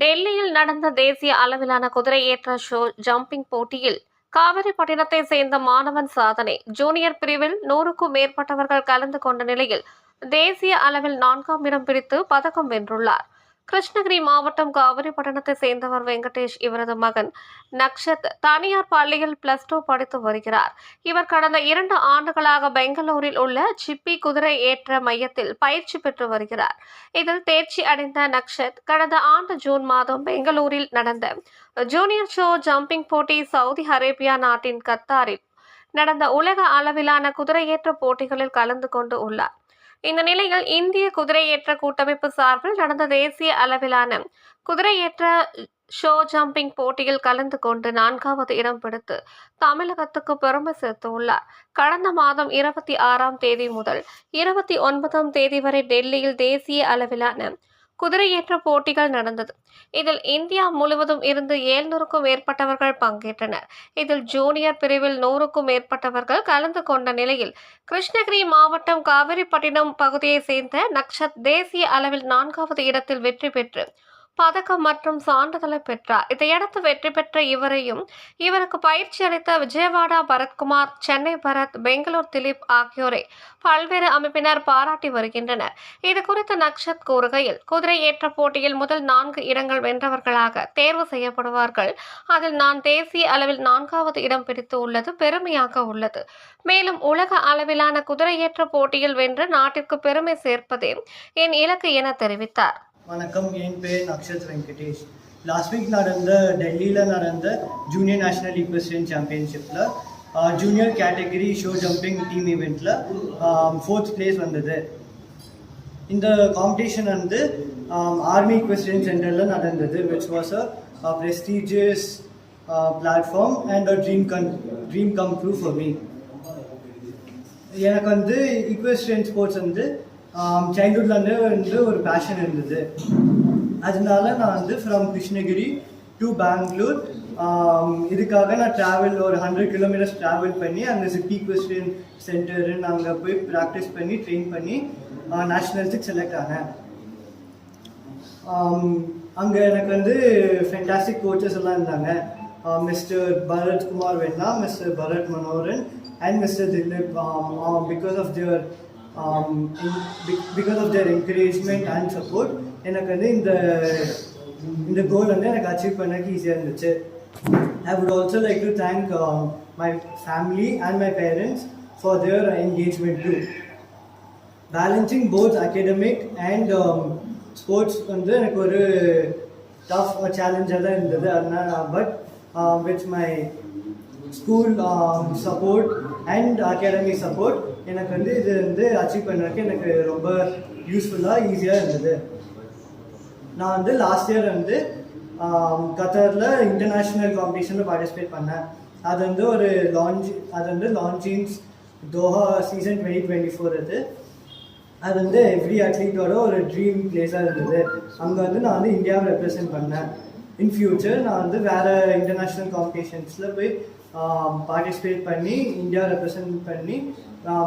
டெல்லியில் நடந்த தேசிய அளவிலான குதிரை ஏற்ற ஷோ ஜம்பிங் போட்டியில் காவிரிப்பட்டினத்தை சேர்ந்த மாணவன் சாதனை. ஜூனியர் பிரிவில் நூறுக்கும் மேற்பட்டவர்கள் கலந்து கொண்ட நிலையில் தேசிய அளவில் நான்காம் இடம் பிடித்து பதக்கம் வென்றுள்ளார். கிருஷ்ணகிரி மாவட்டம் காவிரிப்பட்டினத்தை சேர்ந்தவர் வெங்கடேஷ் இவரது மகன் நக்ஷத் தனியார் பள்ளியில் பிளஸ் டூ படித்து வருகிறார். இவர் கடந்த இரண்டு ஆண்டுகளாக பெங்களூரில் உள்ள சிப்பி குதிரை ஏற்ற மையத்தில் பயிற்சி பெற்று வருகிறார். இதில் தேர்ச்சி அடைந்த நக்ஷத் கடந்த ஆண்டு ஜூன் மாதம் பெங்களூரில் நடந்த ஜூனியர் ஷோ ஜம்பிங் போட்டி சவுதி அரேபியா நாட்டின் கத்தாரில் நடந்த உலக அளவிலான குதிரையேற்ற போட்டிகளில் கலந்து கொண்டு உள்ளார். இந்த நிலையில் இந்திய குதிரையேற்ற கூட்டமைப்பு சார்பில் நடந்த தேசிய அளவிலான குதிரையேற்ற ஷோ ஜம்பிங் போட்டியில் கலந்து கொண்டு நான்காவது இடம் பிடித்து தமிழகத்துக்கு பெருமை சேர்த்துள்ளார். கடந்த மாதம் இருபத்தி ஆறாம் தேதி முதல் இருபத்தி ஒன்பதாம் தேதி வரை டெல்லியில் தேசிய அளவிலான குதிரையேற்ற போட்டிகள் நடந்தது. இதில் இந்தியா முழுவதும் இருந்து ஏழ்நூறுக்கும் மேற்பட்டவர்கள் பங்கேற்றனர். இதில் ஜூனியர் பிரிவில் நூறுக்கும் மேற்பட்டவர்கள் கலந்து கொண்ட நிலையில் கிருஷ்ணகிரி மாவட்டம் காவிரிப்பட்டினம் பகுதியை சேர்ந்த நக்ஷத் தேசிய அளவில் நான்காவது இடத்தில் வெற்றி பெற்று பதக்கம் மற்றும் சான்றிதழை பெற்றார். இதையடுத்து வெற்றி பெற்ற இவரையும் இவருக்கு பயிற்சி அளித்த விஜயவாடா பரத்குமார் சென்னை பரத் பெங்களூர் திலீப் ஆகியோரை பல்வேறு அமைப்பினர் பாராட்டி வருகின்றனர். இது குறித்து நக்ஷத் கூறுகையில் குதிரை ஏற்ற போட்டியில் முதல் நான்கு இடங்கள் வென்றவர்களாக தேர்வு செய்யப்படுவார்கள். அதில் நான் தேசிய அளவில் நான்காவது இடம் பிடித்து உள்ளது பெருமையாக உள்ளது. மேலும் உலக அளவிலான குதிரையேற்ற போட்டியில் வென்று நாட்டிற்கு பெருமை சேர்ப்பதே என் இலக்கு என தெரிவித்தார். வணக்கம் என் பேர் நக்ஷத் வெங்கடேஷ். லாஸ்ட் வீக் நடந்த டெல்லியில் நடந்த junior national equestrian சாம்பியன்ஷிப்பில் junior category show jumping team ஈவெண்ட்டில் ஃபோர்த் பிளேஸ் வந்தது. இந்த காம்படிஷன் வந்து ஆர்மி ஈக்வஸ்டியன் சென்டரில் நடந்தது which was a prestigious platform and a dream can dream come true for me எனக்கு வந்து இக்வெஸ்டியன் ஸ்போர்ட்ஸ் வந்து சைல்ட்ஹுட்லேருந்து வந்து ஒரு பேஷன் இருந்தது. அதனால நான் வந்து ஃப்ரம் கிருஷ்ணகிரி டு பெங்களூர் இதுக்காக நான் ட்ராவல் ஒரு ஹண்ட்ரட் கிலோமீட்டர்ஸ் ட்ராவல் பண்ணி அங்கே சிட்டி கொஸ்டின் சென்டருன்னு அங்கே போய் ப்ராக்டிஸ் பண்ணி ட்ரெயின் பண்ணி நேஷ்னல்ஸுக்கு செலக்ட் ஆனேன். அங்கே எனக்கு வந்து ஃபென்டாஸ்டிக் கோச்சஸ் எல்லாம் இருந்தாங்க. Mister Bharat Kumar Venna mister Bharat Manoran and mister Dilip because of their because of their encouragement and support எனக்கு வந்து இந்த இந்த கோல் வந்து எனக்கு அச்சீவ் பண்ணக்கு ஈஸியாக இருந்துச்சு. I would also like to thank my family and my parents for their engagement to balancing both academic and sports வந்து எனக்கு ஒரு டஃப் சேலஞ்சாக தான் இருந்தது. அதனால் but with my school support and academy support எனக்கு வந்து இது வந்து அச்சீவ் பண்ணுறதுக்கு எனக்கு ரொம்ப யூஸ்ஃபுல்லாக ஈஸியாக இருந்தது. நான் வந்து லாஸ்ட் இயர் வந்து கத்தரில் இன்டர்நேஷ்னல் காம்படிஷனில் பார்ட்டிசிபேட் பண்ணேன். அது வந்து ஒரு லான்ச் அது வந்து லான்ச்சின்ஸ் Doha season twenty twenty four அது. அது வந்து எவ்ரி அத்லீட்டோட ஒரு ட்ரீம் பிளேஸாக இருந்தது. அங்கே வந்து நான் வந்து இந்தியாவை ரெப்ரசென்ட் பண்ணேன். இன் ஃபியூச்சர் நான் வந்து வேறு இன்டர்நேஷ்னல் காம்படிஷன்ஸில் போய் பார்ட்டிசிபேட் பண்ணி இந்தியா ரெப்ரசன்ட் பண்ணி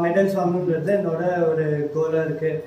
மெடல்ஸ் வாங்கணுன்றது என்னோட ஒரு கோலாக இருக்குது